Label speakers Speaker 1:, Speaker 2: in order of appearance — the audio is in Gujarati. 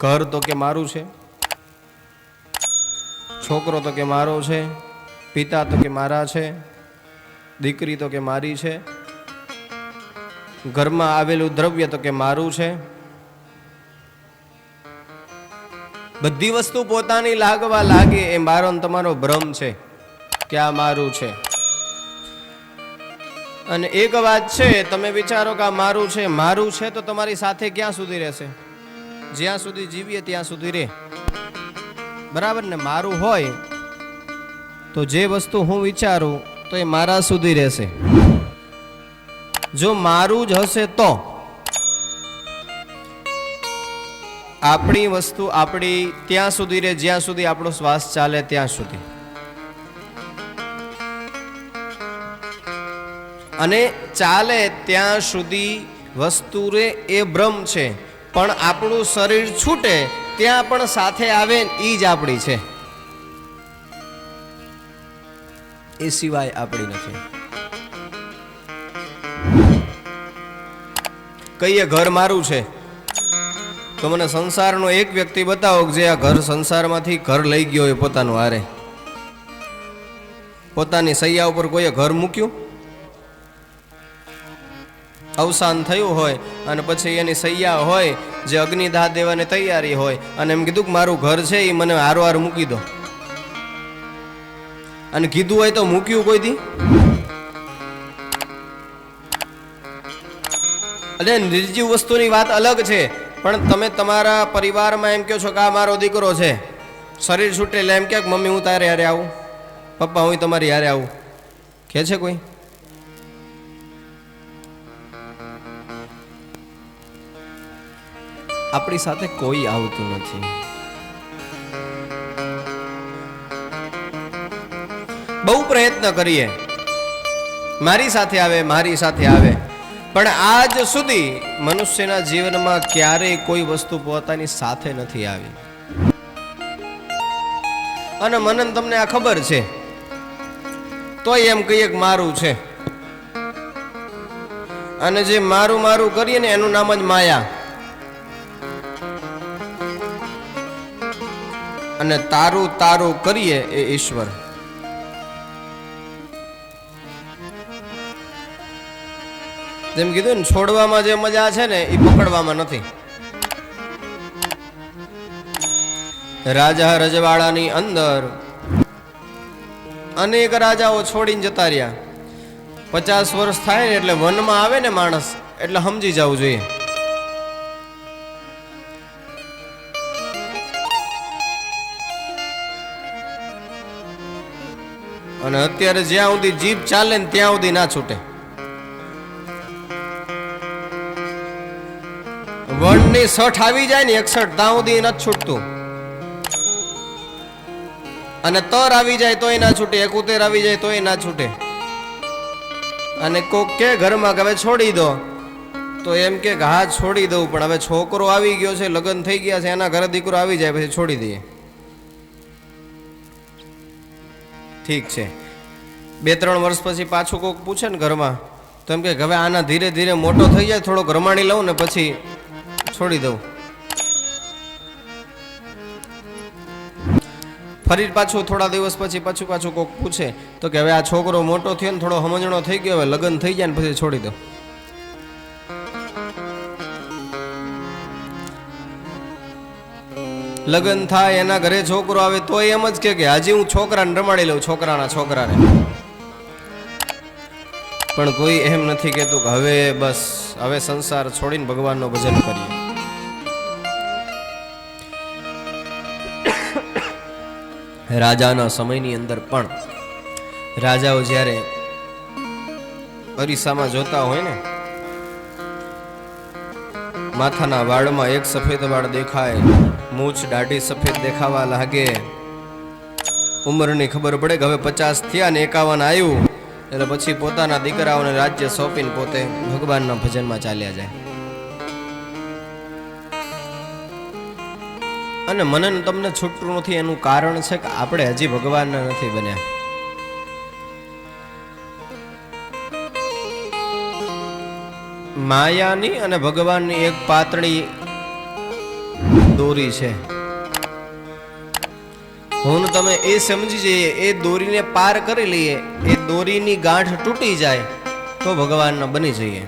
Speaker 1: ઘર તો કે મારું છે, છોકરો તો કે મારો છે, પિતા તો કે મારા છે, દીકરી તો કે મારી છે, ઘરમાં આવેલું દ્રવ્ય તો કે મારું છે. બધી વસ્તુ પોતાની લાગવા લાગે એ મારો તમારો ભ્રમ છે કે આ મારું છે. અને એક વાત છે, તમે વિચારો કે આ મારું છે મારું છે તો તમારી સાથે ક્યાં સુધી રહેશે? જ્યાં સુધી જીવીએ ત્યાં સુધી રહે બરાબર ને? મારું હોય તો જે વસ્તુ હું વિચારું તો એ મારા સુધી રહેશે. જો મારું જ હશે તો આપણી વસ્તુ આપણી ત્યાં સુધી રહે જ્યાં સુધી આપણો શ્વાસ ચાલે ત્યાં સુધી. અને ચાલે ત્યાં સુધી વસ્તુ રે એ ભ્રમ છે. પણ આપણું શરીર છૂટે, ત્યાં પણ સાથે આવે એ જ આપણી છે. એ સિવાય આપણી નથી. કહીએ ઘર મારું છે. તો મને સંસારનો એક વ્યક્તિ બતાવો કે જે આ ઘર સંસારમાંથી ઘર લઈ ગયો હોય પોતાનું હારે. પોતાની સૈયા ઉપર કોઈએ ઘર મૂક્યું? અવસાન થયું હોય અને પછી એની સૈયા હોય, જે અગ્નિદાહ દેવાની તૈયારી હોય અને એમ કીધું કે મારું ઘર છે એ મને હારો હાર મૂકી દો. અને કીધું હોય તો મૂક્યું કોઈ દી? અને નિર્જીવ વસ્તુની વાત અલગ છે, પણ તમે તમારા પરિવારમાં એમ કહો છો કે આ મારો દીકરો છે. શરીર છૂટેલા એમ કે મમ્મી હું તારે હારે આવું. પપ્પા હું તમારી હારે આવું. કે છે કોઈ? આપણી સાથે કોઈ આવતું નથી. બહુ પ્રયત્ન કરીએ. મારી સાથે આવે, મારી સાથે આવે. પણ આજ સુધી મનુષ્યના જીવનમાં ક્યારેય કોઈ વસ્તુ પોતાની સાથે નથી આવી. અને મનન તમને આ ખબર છે. તોય એમ કહીએ કે મારું છે. અને જે મારું મારું કરીએ ને એનું નામ જ માયા. અને તારું તારું કરીએ એ ઈશ્વર. જેમ કીધું ને, છોડવામાં જે મજા છે ને એ પકડવામાં નથી. રાજા રજવાડાની અંદર અનેક રાજાઓ છોડીને જતા રહ્યા. પચાસ વર્ષ થાય ને એટલે વનમાં આવે ને માણસ, એટલે સમજી જવું જોઈએ. અને અત્યારે જ્યાં સુધી જીભ ચાલે ને ત્યાં સુધી ના છૂટે. વનની સઠ આવી જાય ને એકસઠ ત્યાં સુધી નથી છૂટતું. અને તર આવી જાય તોય ના છૂટે એકોતેર આવી જાય તોય ના છૂટે. અને કોક કે ઘરમાં કે હવે છોડી દો. તો એમ કે હા, છોડી દઉં, પણ હવે છોકરો આવી ગયો છે, લગ્ન થઈ ગયા છે, એના ઘરે દીકરો આવી જાય, પછી છોડી દઈએ. ઠીક છે. બે, ત્રણ વર્ષ પછી પાછું કોઈક પૂછે ને ઘરમાં તો એમ કે હવે આના ધીરે ધીરે મોટો થઈ જાય, થોડોક રમાણી લઉં ને પછી છોડી દઉં. ફરી પાછું થોડા દિવસ પછી પાછું પાછું કોક પૂછે, તો કે હવે આ છોકરો મોટો થયો ને થોડો સમજણો થઈ ગયો, હવે લગ્ન થઈ જાય ને પછી છોડી દો લગ્ન થાય, એના ઘરે છોકરો આવે તો એમ જ કે હાજી હું છોકરાને રમાડી લઉં, છોકરાના છોકરાને. પણ કોઈ એમ નથી કહેતું કે હવે બસ, હવે સંસાર છોડીને ભગવાનનું ભજન કરીએ. રાજાના સમયની અંદર પણ રાજાઓ જ્યારે અરીસામાં જોતા હોય ને, માથાના વાળમાં એક સફેદ વાળ દેખાય મૂછ દાઢી સફેદ દેખાવા લાગે. ઉંમરની ખબર પડે કે હવે પચાસ થયા ને એકાવન આવ્યું એટલે પછી પોતાના દીકરાઓને રાજ્ય સોંપીને પોતે ભગવાનના ભજનમાં ચાલ્યા જાય. અને મને તમને છૂટતું નથી, એનું કારણ છે કે આપણે હજી ભગવાનના નથી બન્યા. માયાની અને ભગવાનની એક પાતળી દોરી છે. હું તમે એ સમજી જઈએ, એ દોરીને પાર કરી લઈએ, એ દોરીની ગાંઠ તૂટી જાય, તો ભગવાનના બની જઈએ.